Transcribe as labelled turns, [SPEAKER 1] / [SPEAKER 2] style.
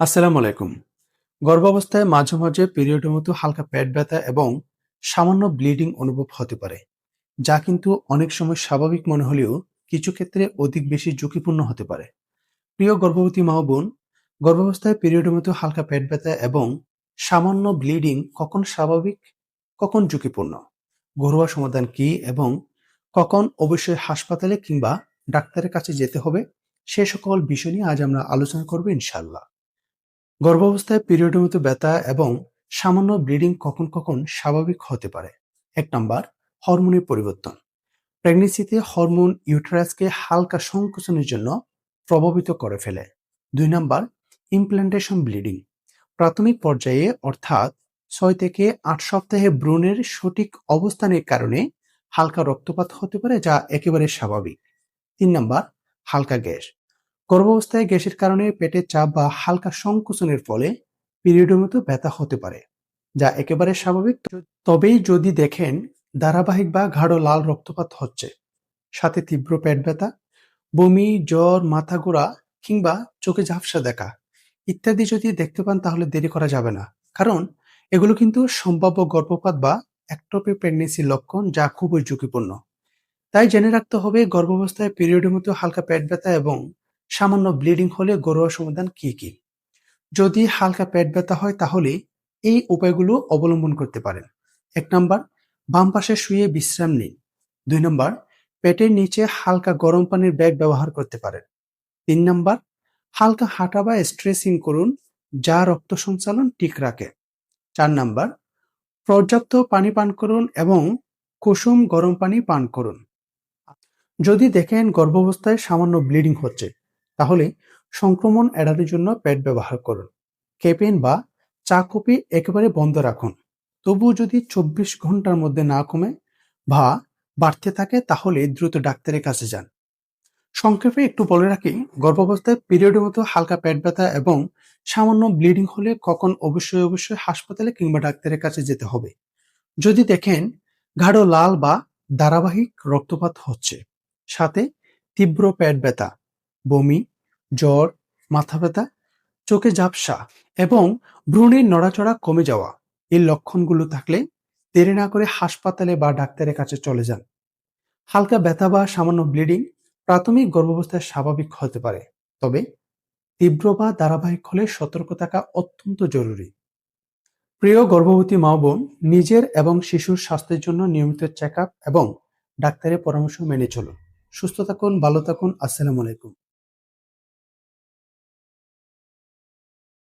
[SPEAKER 1] আসসালামু আলাইকুম। গর্ভাবস্থায় মাঝে মাঝে পিরিয়ডের মতো হালকা পেট ব্যথা এবং সামান্য ব্লিডিং অনুভব হতে পারে, যা কিন্তু অনেক সময় স্বাভাবিক মনে হলেও কিছু ক্ষেত্রে অধিক বেশি ঝুঁকিপূর্ণ হতে পারে। প্রিয় গর্ভবতী মা বোন, গর্ভাবস্থায় পিরিয়ডের মতো হালকা পেট ব্যথা এবং সামান্য ব্লিডিং কখন স্বাভাবিক, কখন ঝুঁকিপূর্ণ? ঘরোয়া সমাধান কি এবং কখন অবশ্যই হাসপাতালে কিংবা ডাক্তারের কাছে যেতে হবে, সে সকল বিষয় নিয়ে আজ আমরা আলোচনা করব ইনশাল্লাহ গর্ভাবস্থায় পিরিয়ডের মতো ব্যথা এবং সামান্য ব্লিডিং কখন কখন স্বাভাবিক হতে পারে? এক নাম্বার, হরমোনের পরিবর্তন। প্রেগনেন্সিতে হরমোন ইউটেরাসকে হালকা সংকোচনের জন্য প্রভাবিত করে ফেলে। দুই নাম্বার ইমপ্ল্যান্টেশন ব্লিডিং প্রাথমিক পর্যায়ে, অর্থাৎ ছয় থেকে আট সপ্তাহে ভ্রূণের সঠিক অবস্থানের কারণে হালকা রক্তপাত হতে পারে যা একেবারে স্বাভাবিক। তিন নাম্বার, হালকা গ্যাস। গর্ভাবস্থায় গ্যাসের কারণে পেটের চাপ বা হালকা সংকোচনের ফলে পিরিয়ডের মতো ব্যথা হতে পারে, যা একেবারে স্বাভাবিক। তবেই যদি দেখেন ধারাবাহিক বা গাঢ় লাল রক্তপাত হচ্ছে, সাথে তীব্র পেট ব্যথা, বমি, জ্বর, মাথা ঘোরা কিংবা চোখে ঝাপসা দেখা ইত্যাদি যদি দেখতে পান তাহলে দেরি করা যাবে না। কারণ এগুলো কিন্তু সম্ভাব্য গর্ভপাত বা একটপি প্রেগনেন্সির লক্ষণ যা খুবই ঝুঁকিপূর্ণ। তাই জেনে রাখতে হবে গর্ভাবস্থায় পিরিয়ডের মতো হালকা পেট ব্যথা এবং সামান্য ব্লিডিং হলে ঘরোয়া সমাধান কি কি? যদি হালকা পেট ব্যথা হয় তাহলে এই উপায়গুলো অবলম্বন করতে পারেন। এক নাম্বার, বাম পাশে শুয়ে বিশ্রাম নিন। দুই নাম্বার, পেটের নিচে হালকা গরম পানির ব্যাগ ব্যবহার করতে পারেন। তিন নাম্বার, হালকা হাঁটা বা স্ট্রেসিং করুন যা রক্ত সঞ্চালন ঠিক রাখে। চার নাম্বার, পর্যাপ্ত পানি পান করুন এবং কুসুম গরম পানি পান করুন। যদি দেখেন গর্ভাবস্থায় সামান্য ব্লিডিং হচ্ছে তাহলে সংক্রমণ এড়ানোর জন্য প্যাড ব্যবহার করুন। কেপেন বা চা কপি একেবারে বন্ধ রাখুন। তবুও যদি চব্বিশ ঘণ্টার মধ্যে না কমে বা বাড়তে থাকে, তাহলে দ্রুত ডাক্তারের কাছে যান। সংক্ষেপে একটু বলে রাখি, গর্ভাবস্থায় পিরিয়ডের মতো হালকা পেট ব্যথা এবং সামান্য ব্লিডিং হলে কখন অবশ্যই অবশ্যই হাসপাতালে কিংবা ডাক্তারের কাছে যেতে হবে। যদি দেখেন গাঢ় লাল বা ধারাবাহিক রক্তপাত হচ্ছে, সাথে তীব্র পেট ব্যথা, বমি জ্বর, মাথা ব্যথা, চোখে ঝাপসা এবং ভ্রূণের নড়াচড়া কমে যাওয়া। এই লক্ষণগুলো থাকলে দেরি না করে হাসপাতালে বা ডাক্তারের কাছে চলে যান। হালকা ব্যথা বা সামান্য ব্লিডিং প্রাথমিক গর্ভাবস্থায় স্বাভাবিক হতে পারে। তবে তীব্র বা ধারাবাহিক হলে সতর্ক থাকা অত্যন্ত জরুরি। প্রিয় গর্ভবতী মা বোন, নিজের এবং শিশুর স্বাস্থ্যের জন্য নিয়মিত চেক এবং ডাক্তারের পরামর্শ মেনে চলুন। সুস্থ থাকুন, ভালো থাকুন, আসসালামু আলাইকুম।